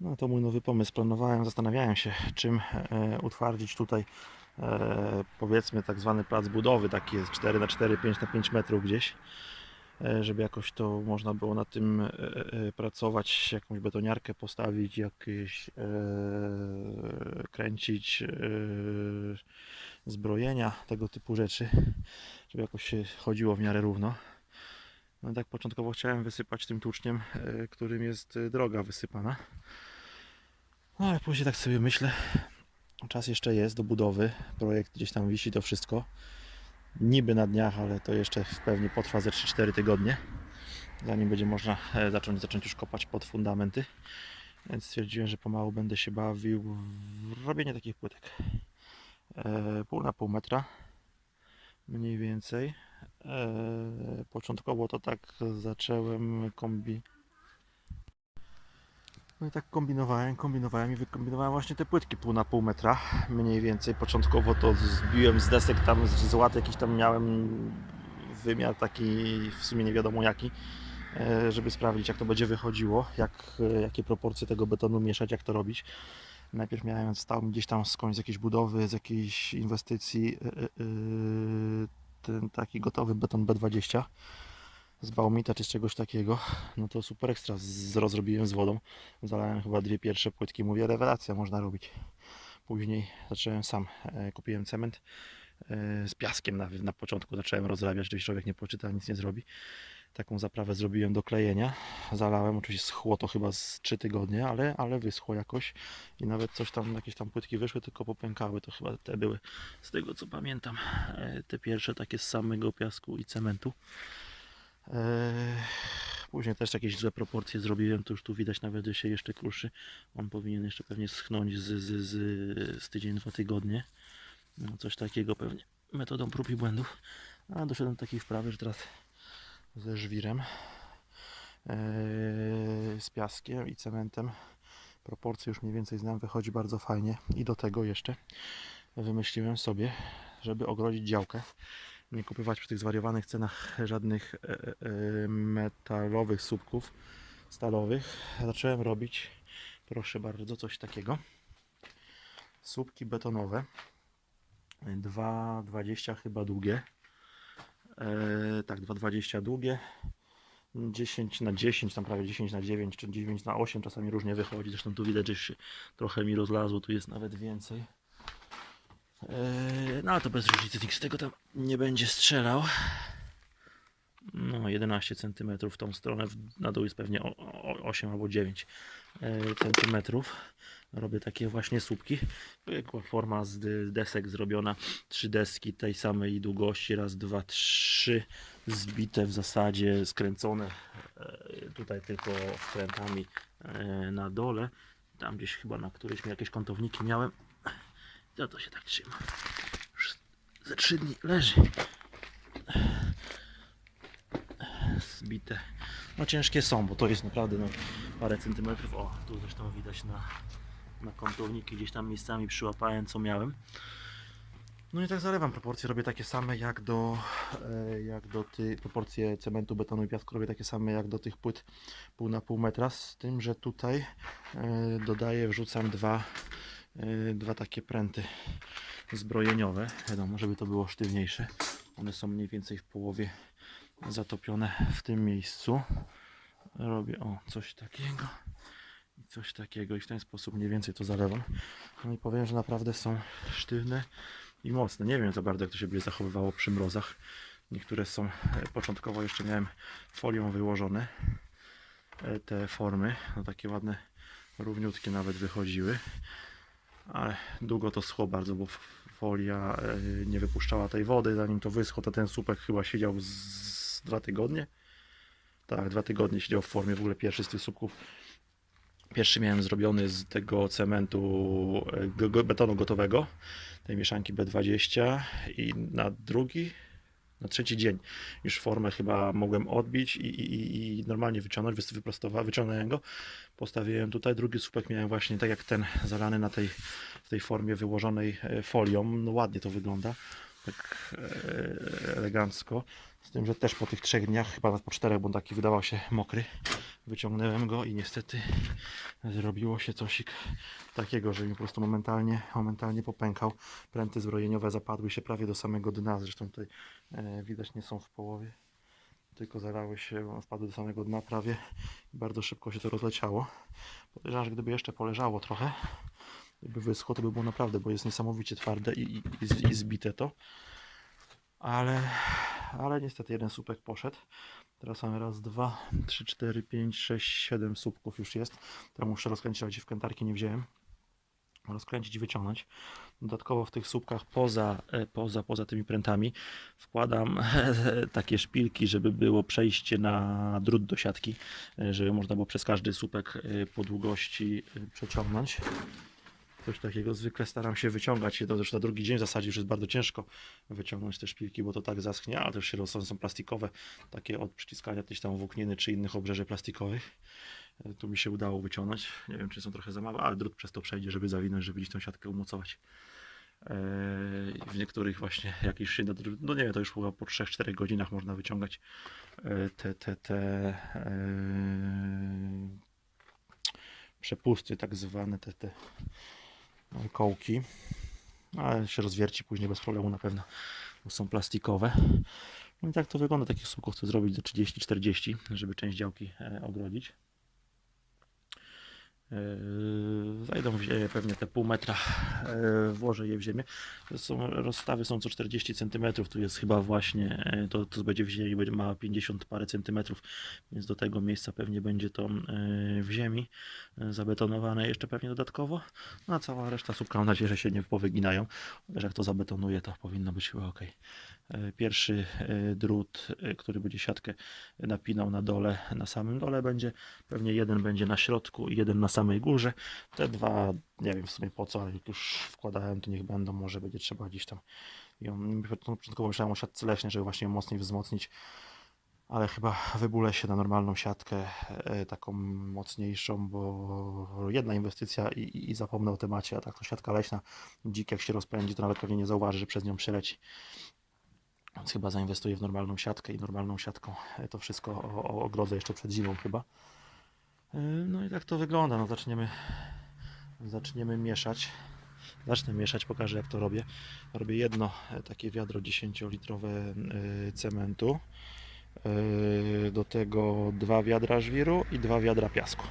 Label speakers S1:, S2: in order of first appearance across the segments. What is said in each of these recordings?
S1: No to mój nowy pomysł. Planowałem, zastanawiałem się, czym e, utwardzić tutaj e, powiedzmy tak zwany plac budowy, taki jest 4 na 4 5 na 5 metrów gdzieś, e, żeby jakoś to można było na tym e, e, pracować, jakąś betoniarkę postawić, jakieś e, kręcić e, zbrojenia, tego typu rzeczy, żeby jakoś się chodziło w miarę równo. No tak początkowo chciałem wysypać tym tuczniem, e, którym jest droga wysypana. No ale później tak sobie myślę, czas jeszcze jest do budowy, projekt gdzieś tam wisi to wszystko. Niby na dniach, ale to jeszcze pewnie potrwa ze 3-4 tygodnie, zanim będzie można e, zacząć, zacząć już kopać pod fundamenty. Więc stwierdziłem, że pomału będę się bawił w robienie takich płytek. E, pół na pół metra, mniej więcej. E, początkowo to tak zacząłem kombi, no i tak kombinowałem, kombinowałem i wykombinowałem właśnie te płytki pół na pół metra mniej więcej. Początkowo to zbiłem z desek tam z łat jakiś tam miałem wymiar taki w sumie nie wiadomo jaki, e, żeby sprawdzić jak to będzie wychodziło, jak, e, jakie proporcje tego betonu mieszać, jak to robić. Najpierw miałem stał mi gdzieś tam skądś z jakiejś budowy, z jakiejś inwestycji e, ten taki gotowy beton B20 z Baumita czy z czegoś takiego, no to super ekstra. Z, rozrobiłem z wodą. Zalałem chyba dwie pierwsze płytki. Mówię, rewelacja, można robić. Później zacząłem sam. E, kupiłem cement e, z piaskiem na, na początku. Zacząłem rozrabiać, żeby człowiek nie poczyta, nic nie zrobi. Taką zaprawę zrobiłem do klejenia. Zalałem, oczywiście schło to chyba z 3 tygodnie, ale, ale wyschło jakoś i nawet coś tam, jakieś tam płytki wyszły, tylko popękały. To chyba te były, z tego co pamiętam, e, te pierwsze takie z samego piasku i cementu. Później też jakieś złe proporcje zrobiłem, to już tu widać nawet, że się jeszcze kruszy. On powinien jeszcze pewnie schnąć z, z, z, z tydzień, dwa tygodnie. No, coś takiego pewnie metodą prób i błędów. A doszedłem do takiej wprawy, że teraz ze żwirem, eee, z piaskiem i cementem proporcje już mniej więcej znam, wychodzi bardzo fajnie. I do tego jeszcze wymyśliłem sobie, żeby ogrodzić działkę nie kupować przy tych zwariowanych cenach żadnych e, e, metalowych słupków stalowych. Zacząłem robić, proszę bardzo, coś takiego. Słupki betonowe. 2,20 chyba długie. E, tak, 2,20 długie. 10 na 10, tam prawie 10 na 9, czy 9 na 8 czasami różnie wychodzi. Zresztą tu widać, że się trochę mi rozlazło, tu jest nawet więcej. Eee, No to bez różnicy, nikt z tego tam nie będzie strzelał. No 11 cm w tą stronę, na dół jest pewnie o- o- 8 albo 9 cm. Robię takie właśnie słupki. Zwykła forma z desek zrobiona. Trzy deski tej samej długości, raz, dwa, trzy. Zbite w zasadzie, skręcone e, tutaj tylko wkrętami na dole. Tam gdzieś chyba na którejś jakieś kątowniki miałem. To to się tak trzyma. Już ze trzy dni leży. Zbite. No ciężkie są, bo to jest naprawdę no, parę centymetrów. O, tu zresztą widać na, na kątowniki gdzieś tam miejscami przyłapałem co miałem. No i tak zalewam proporcje, robię takie same jak do, e, jak do tych proporcje cementu, betonu i piasku robię takie same jak do tych płyt pół na pół metra, z tym, że tutaj e, dodaję, wrzucam dwa dwa takie pręty zbrojeniowe, wiadomo, żeby to było sztywniejsze. One są mniej więcej w połowie zatopione w tym miejscu. Robię o coś takiego i coś takiego i w ten sposób mniej więcej to zalewam. No i powiem, że naprawdę są sztywne i mocne. Nie wiem za bardzo jak to się będzie zachowywało przy mrozach. Niektóre są, e, początkowo jeszcze miałem folią wyłożone e, te formy, no takie ładne, równiutkie nawet wychodziły ale długo to schło bardzo, bo folia e, nie wypuszczała tej wody, zanim to wyschło, to ten słupek chyba siedział z, z dwa tygodnie. Tak, dwa tygodnie siedział w formie, w ogóle pierwszy z tych słupków. Pierwszy miałem zrobiony z tego cementu, e, betonu gotowego, tej mieszanki B20 i na drugi, na trzeci dzień już formę chyba mogłem odbić i, i, i- normalnie wyciągnąć, wyprostowałem, wyciągnąłem go, postawiłem tutaj, drugi słupek miałem właśnie tak jak ten, zalany na tej, w tej formie wyłożonej e, folią, no ładnie to wygląda, tak e, elegancko. Z tym, że też po tych trzech dniach, chyba nawet po czterech, bo on taki wydawał się mokry, wyciągnąłem go i niestety zrobiło się cosik takiego, że mi po prostu momentalnie, momentalnie popękał. Pręty zbrojeniowe zapadły się prawie do samego dna, zresztą tutaj e, widać nie są w połowie, tylko zalały się, wpadły do samego dna prawie i bardzo szybko się to rozleciało. Podejrzewam, że gdyby jeszcze poleżało trochę, gdyby wyschło, to by było naprawdę, bo jest niesamowicie twarde i, i, i, zbite to. Ale, ale niestety jeden słupek poszedł. Teraz mamy raz, dwa, trzy, cztery, pięć, sześć, siedem słupków już jest. Teraz muszę rozkręcić, ale ci wkrętarki nie wziąłem. Rozkręcić i wyciągnąć. Dodatkowo w tych słupkach poza, e, poza, poza tymi prętami wkładam takie szpilki, żeby było przejście na drut do siatki, e, żeby można było przez każdy słupek e, po długości przeciągnąć. Coś takiego zwykle staram się wyciągać. To już na drugi dzień w zasadzie już jest bardzo ciężko wyciągnąć te szpilki, bo to tak zaschnie, ale też się są, są plastikowe, takie od przyciskania jakiejś tam włókniny czy innych obrzeży plastikowych. E, Tu mi się udało wyciągnąć. Nie wiem, czy są trochę za małe, ale drut przez to przejdzie, żeby zawinąć, żeby gdzieś tą siatkę umocować. Eee, W niektórych właśnie jakiś się, no nie wiem, to już chyba po 3-4 godzinach można wyciągać e, te, te, te e, przepusty, tak zwane te, te e, kołki. Ale się rozwierci później bez problemu na pewno, bo są plastikowe. No i tak to wygląda. Takich słupków chcę zrobić za 30-40, żeby część działki e, ogrodzić. Yy, Zajdą w ziemię pewnie te pół metra, yy, włożę je w ziemię. Są, rozstawy są co 40 cm, tu jest chyba właśnie, yy, to, to będzie w ziemi, ma 50 parę centymetrów, więc do tego miejsca pewnie będzie to yy, w ziemi yy, zabetonowane jeszcze pewnie dodatkowo. No a cała reszta słupka mam nadzieję, że się nie powyginają, chociaż jak to zabetonuję to powinno być chyba ok. Pierwszy yy, drut, yy, który będzie siatkę napinał na dole, na samym dole będzie Pewnie jeden będzie na środku i jeden na samej górze. Te dwa, nie wiem w sumie po co, ale jak już wkładałem, to niech będą. Może będzie trzeba gdzieś tam ją. Początkowo myślałem o siatce leśnej, żeby właśnie mocniej wzmocnić. Ale chyba wybulę się na normalną siatkę, e, taką mocniejszą, bo jedna inwestycja i, i, zapomnę o temacie, a tak to siatka leśna, dzik jak się rozpędzi, to nawet pewnie nie zauważy, że przez nią przeleci. Więc chyba zainwestuję w normalną siatkę i normalną siatką e, to wszystko ogrodzę jeszcze przed zimą chyba. Yy, No i tak to wygląda. No zaczniemy, zaczniemy mieszać. Zacznę mieszać, pokażę jak to robię. Robię jedno e, takie wiadro 10-litrowe e, cementu. E, Do tego dwa wiadra żwiru i dwa wiadra piasku.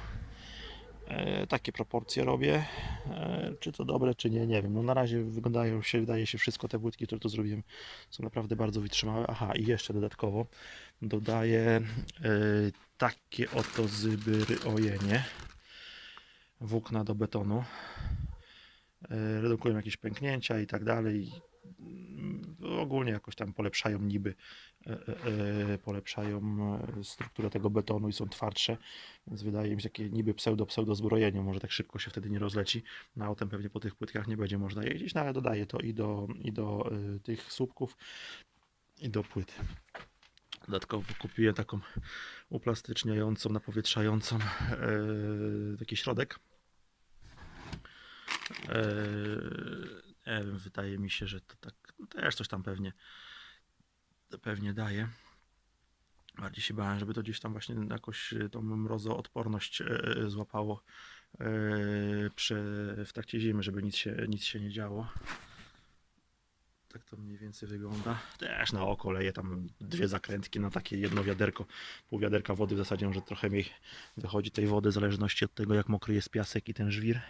S1: E, Takie proporcje robię. E, Czy to dobre, czy nie, nie wiem. No na razie wyglądają się, wydaje się wszystko te płytki, które tu zrobiłem są naprawdę bardzo wytrzymałe. Aha, i jeszcze dodatkowo dodaję e, takie oto zyby ojenie włókna do betonu redukują jakieś pęknięcia i tak dalej Mm, ogólnie jakoś tam polepszają niby polepszają e, strukturę tego betonu i są twardsze więc wydaje mi się takie niby pseudo pseudo zbrojenie. Może tak szybko się wtedy nie rozleci. No autem pewnie po tych płytkach nie będzie można jeździć no ale dodaję to i do, i do e, tych słupków i do płyt. Dodatkowo kupiłem taką uplastyczniającą, napowietrzającą e, taki środek. E, wiem, wydaje mi się, że to tak no też coś tam pewnie pewnie daje. Bardziej się bałem, żeby to gdzieś tam właśnie jakoś e, tą mrozoodporność e, złapało e, przy, w trakcie zimy, żeby nic się, nic się nie działo. Tak to mniej więcej wygląda. Też na oko leję tam dwie zakrętki na takie jedno wiaderko, pół wiaderka wody w zasadzie, że trochę mniej wychodzi tej wody w zależności od tego jak mokry jest piasek i ten żwir.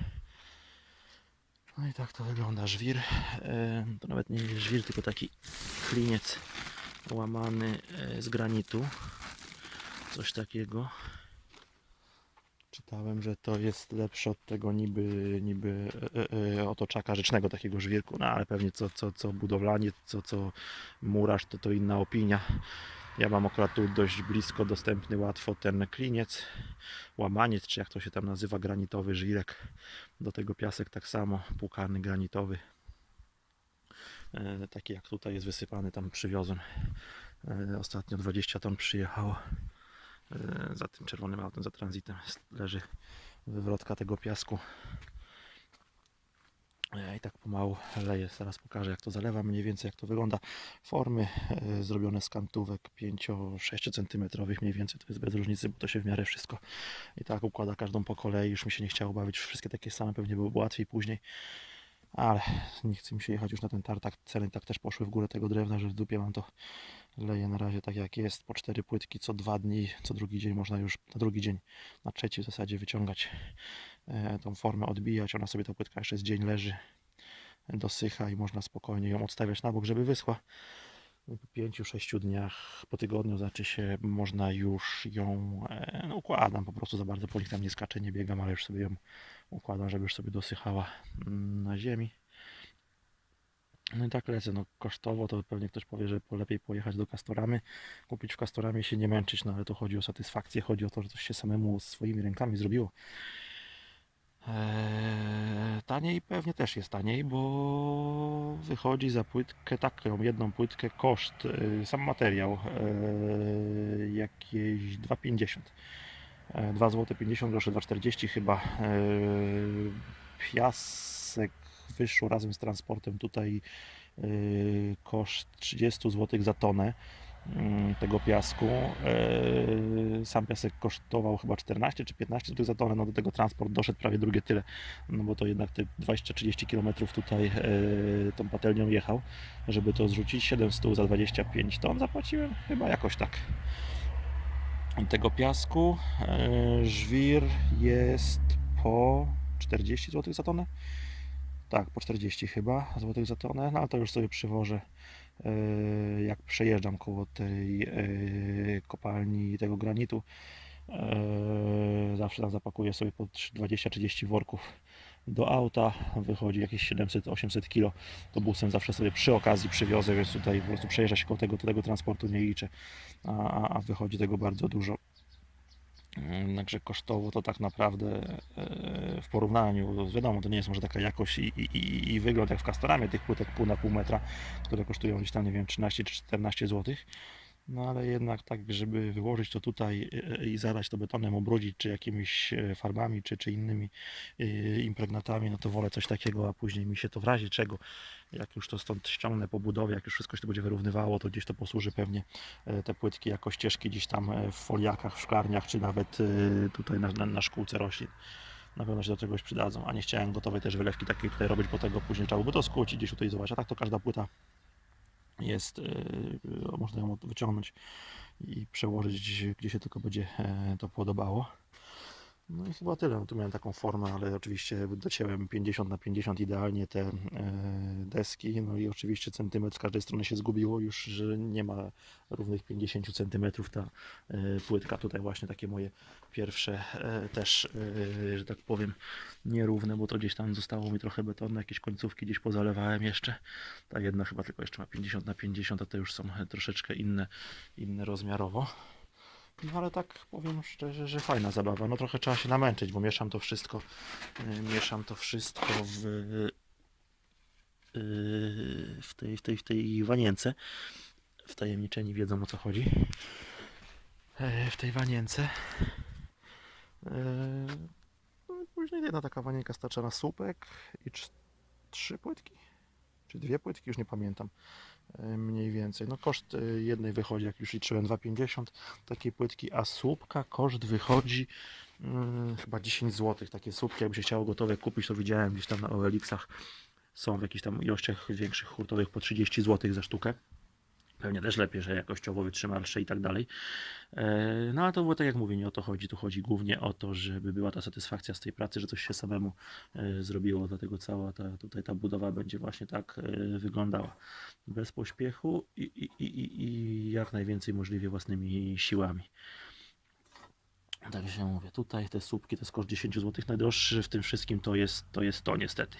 S1: No i tak to wygląda. Żwir to nawet nie jest żwir, tylko taki kliniec łamany e, z granitu. Coś takiego. Czytałem, że to jest lepsze od tego niby, niby e, e, otoczaka rzecznego takiego żwirku, no ale pewnie co, co, co budowlanie, co, co murarz, to to inna opinia. Ja mam akurat tu dość blisko dostępny łatwo ten kliniec, łamaniec, czy jak to się tam nazywa, granitowy żwirek. Do tego piasek tak samo, płukany granitowy. E, taki jak tutaj jest wysypany, tam przywiozłem. E, ostatnio 20 ton przyjechało. E, za tym czerwonym autem, za tranzytem leży wywrotka tego piasku. I tak pomału leję. Zaraz pokażę jak to zalewa, mniej więcej jak to wygląda. Formy zrobione z kantówek 5-6 cm mniej więcej. To jest bez różnicy, bo to się w miarę wszystko i tak układa każdą po kolei. Już mi się nie chciało bawić wszystkie takie same, pewnie byłoby łatwiej później. Ale nie chce mi się jechać już na ten tartak. Ceny tak też poszły w górę tego drewna, że w dupie mam to. Leję na razie tak jak jest. Po cztery płytki co dwa dni, co drugi dzień można już na drugi dzień, na trzeci w zasadzie wyciągać e, tą formę, odbijać. Ona sobie ta płytka jeszcze z dzień leży, dosycha i można spokojnie ją odstawiać na bok, żeby wyschła. I Po pięciu, sześciu dniach, po tygodniu znaczy się, można już ją, e, no układam po prostu za bardzo po nich tam nie skaczę, nie biegam, ale już sobie ją układam, żeby już sobie dosychała mm, na ziemi. No i tak lecę, no kosztowo to pewnie ktoś powie, że lepiej pojechać do Castoramy, kupić w Castoramie i się nie męczyć, no ale to chodzi o satysfakcję, chodzi o to, że coś się samemu swoimi rękami zrobiło. Eee, taniej pewnie też jest taniej, bo wychodzi za płytkę, taką jedną płytkę koszt, yy, sam materiał yy, jakieś 2,50 E, 2 zł 50 groszy, 2,40 chyba. Yy, Piasek wyszło razem z transportem tutaj yy, koszt 30 zł za tonę mm, tego piasku. Yy, Sam piasek kosztował chyba 14 czy 15 zł za tonę, no do tego transport doszedł prawie drugie tyle, no bo to jednak te 20-30 km tutaj tą patelnią jechał, żeby to zrzucić. 7 stół za 25 ton zapłaciłem, chyba jakoś tak tego piasku. E, Żwir jest po 40 zł za tonę. Tak, po 40 chyba złotych za tonę, no ale to już sobie przywożę e, jak przejeżdżam koło tej e, kopalni tego granitu. Zawsze tam zapakuję sobie po 20-30 worków do auta, wychodzi jakieś 700-800 kg, to busem zawsze sobie przy okazji przywiozę, więc tutaj po prostu przejeżdża się koło tego, tego transportu nie liczę, a, a- wychodzi tego bardzo dużo. Mm, Także kosztowo to tak naprawdę e, w porównaniu, wiadomo, to nie jest może taka jakość i, i, i- wygląd jak w Castoramie tych płytek pół na pół metra, które kosztują gdzieś tam, nie wiem, 13 czy 14 zł. No ale jednak tak, żeby wyłożyć to tutaj e, i zalać to betonem, obrudzić, czy jakimiś e, farbami, czy, czy innymi e, impregnatami, no to wolę coś takiego, a później mi się to w razie czego, jak już to stąd ściągnę po budowie, jak już wszystko się to będzie wyrównywało, to gdzieś to posłuży pewnie e, te płytki jako ścieżki gdzieś tam e, w foliakach, w szklarniach, czy nawet e, tutaj na, na, na szkółce roślin. Na pewno się do czegoś przydadzą, a nie chciałem gotowej też wylewki takiej tutaj robić, bo tego później trzeba by to skrócić, gdzieś tutaj zobaczyć, a tak to każda płyta jest, e, można ją wyciągnąć i przełożyć gdzie, się tylko będzie e, to podobało. No i chyba tyle. No tu miałem taką formę, ale oczywiście docięłem 50 na 50 idealnie te e, deski. No i oczywiście centymetr z każdej strony się zgubiło już, że nie ma równych 50 centymetrów ta e, płytka. Tutaj właśnie takie moje pierwsze e, też, że tak powiem, nierówne, bo to gdzieś tam zostało mi trochę betonu, jakieś końcówki gdzieś pozalewałem jeszcze. Ta jedna chyba tylko jeszcze ma 50 na 50, a te już są troszeczkę inne, inne rozmiarowo. No ale tak powiem szczerze, że fajna zabawa. No trochę trzeba się namęczyć, bo mieszam to wszystko, y, mieszam to wszystko w, y, w, tej, w, tej, w tej wanience. Wtajemniczeni wiedzą o co chodzi. E, W tej wanience. E, No i później jedna taka wanienka starcza na słupek i trz- trzy płytki. Czy dwie płytki, już nie pamiętam. E, Mniej więcej. No koszt e, jednej wychodzi, jak już liczyłem, 2,50 takiej płytki, a słupka koszt wychodzi mm, chyba 10 zł. Takie słupki, jakby się chciało gotowe kupić, to widziałem gdzieś tam na OLX-ach są w jakichś tam ilościach większych, hurtowych po 30 zł za sztukę. Pewnie też lepiej, że jakościowo wytrzymalsze i tak dalej. E, No ale to było tak jak mówię, nie o to chodzi. Tu chodzi głównie o to, żeby była ta satysfakcja z tej pracy, że coś się samemu e, zrobiło, dlatego cała ta, tutaj ta budowa będzie właśnie tak e, wyglądała. Bez pośpiechu i, i, i- i jak najwięcej możliwie własnymi siłami. Także mówię, tutaj te słupki to jest koszt 10 zł. Najdroższy w tym wszystkim to jest to, jest to niestety.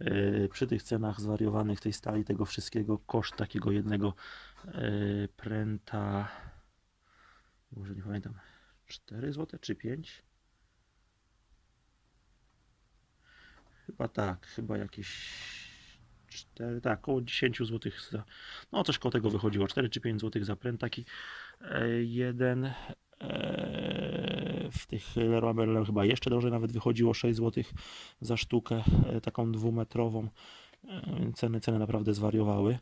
S1: Yy, przy tych cenach zwariowanych tej stali, tego wszystkiego, koszt takiego jednego yy, pręta, może nie pamiętam, 4 zł czy 5? Chyba tak, chyba jakieś 4, tak, około 10 zł za, no coś koło tego wychodziło, 4 czy 5 zł za pręt taki e, jeden. W tych Leroy Merlin chyba jeszcze drożej nawet wychodziło 6 zł za sztukę, e, taką dwumetrową. E, Ceny, ceny naprawdę zwariowały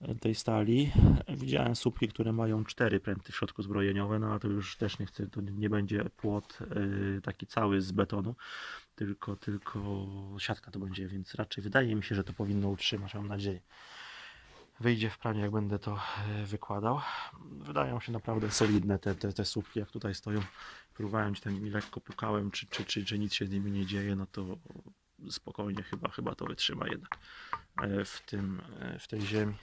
S1: e, tej stali. Widziałem słupki, które mają cztery pręty w środku zbrojeniowe, no ale to już też nie chcę, to nie będzie płot taki cały z betonu, tylko, tylko siatka to będzie, więc raczej wydaje mi się, że to powinno utrzymać, mam nadzieję. Wyjdzie w praniu, jak będę to e, wykładał. Wydają się naprawdę solidne te, te, te słupki, jak tutaj stoją. Próbowałem ci tam lekko pukałem, czy, czy, czy, czy nic się z nimi nie dzieje, no to spokojnie chyba, chyba to wytrzyma jednak e, w, tym, e, w tej ziemi.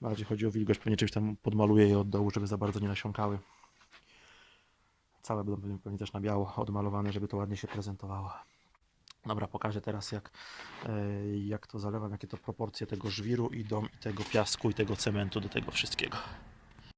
S1: Bardziej chodzi o wilgoć, pewnie czymś tam podmaluję je od dołu, żeby za bardzo nie nasiąkały. Całe będą pewnie też na biało odmalowane, żeby to ładnie się prezentowało. Dobra, pokażę teraz jak, e, jak to zalewam, jakie to proporcje tego żwiru idą i tego piasku i tego cementu do tego wszystkiego.